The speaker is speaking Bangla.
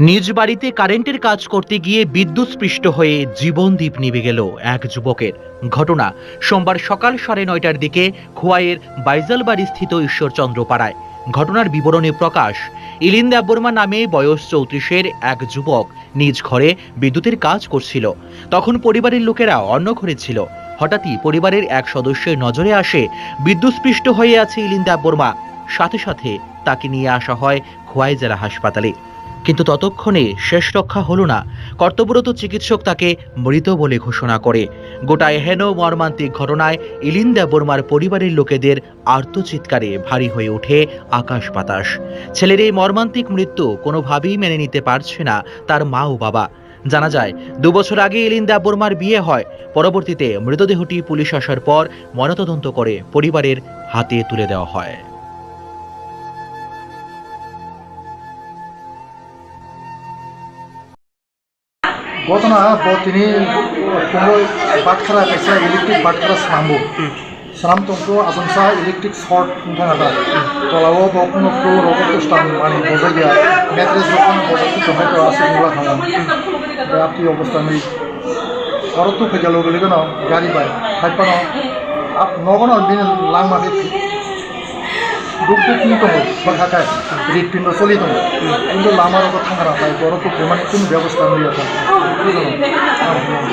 নিজ বাড়িতে কারেন্টের কাজ করতে গিয়ে বিদ্যুৎস্পৃষ্ট হয়ে জীবনদ্বীপ নিভে গেল এক যুবকের। ঘটনা সোমবার সকাল সাড়ে নয়টার দিকে খোয়াইয়ের বাইজালবাড়ি স্থিত ঈশ্বরচন্দ্র পাড়ায়। ঘটনার বিবরণী প্রকাশ, ইলিন দেববর্মা নামে বয়স চৌত্রিশের এক যুবক নিজ ঘরে বিদ্যুতের কাজ করছিল। তখন পরিবারের লোকেরা অন্য ঘরে ছিল। হঠাৎই পরিবারের এক সদস্যের নজরে আসে, বিদ্যুৎস্পৃষ্ট হয়ে আছে ইলিন দেববর্মা। সাথে সাথে তাকে নিয়ে আসা হয় খোয়াই জেলা হাসপাতালে। কিন্তু ততক্ষণে শেষ রক্ষা হলো না। কর্তব্যরত চিকিৎসক তাকে মৃত বলে ঘোষণা করে। গোটা এহেন মর্মান্তিক ঘটনায় ইলিন দেববর্মার পরিবারের লোকেদের আর্তচিৎকারে ভারী হয়ে ওঠে আকাশ বাতাস। ছেলের এই মর্মান্তিক মৃত্যু কোনোভাবেই মেনে নিতে পারছে না তার মা ও বাবা। জানা যায় দুবছর আগে ইলিন দেববর্মার বিয়ে হয়। পরবর্তীতে মৃতদেহটি পুলিশ আসার পর ময়নাতদন্ত করে পরিবারের হাতে তুলে দেওয়া হয়। పోతున్న పోతిని బాట్కరా కైస ఎలక్ట్రిక్ బాట్కరా స్నాము স্নাম তংকু আসংসা ইলেকট্রিক শর্ট কুঠাঙাটা তলাব বকুন ফ্রু রকম স্টান মানে বোঝা গিয়া ম্যাট্রেস রকম বজাতে টমেটো আছে গুলা খাওয়ান কি অবস্থা নেই। করতো খেজালো গেলে কেন গাড়ি পায়। খাইপানো আপ নগণ বিন লাং মাকে 록도 끊고 설하가 리핀도 쏠리던 근데 라마라고 탕하라 나 이거 그렇고 그만이 좀 배고 싶다는 얘기였다 그러잖아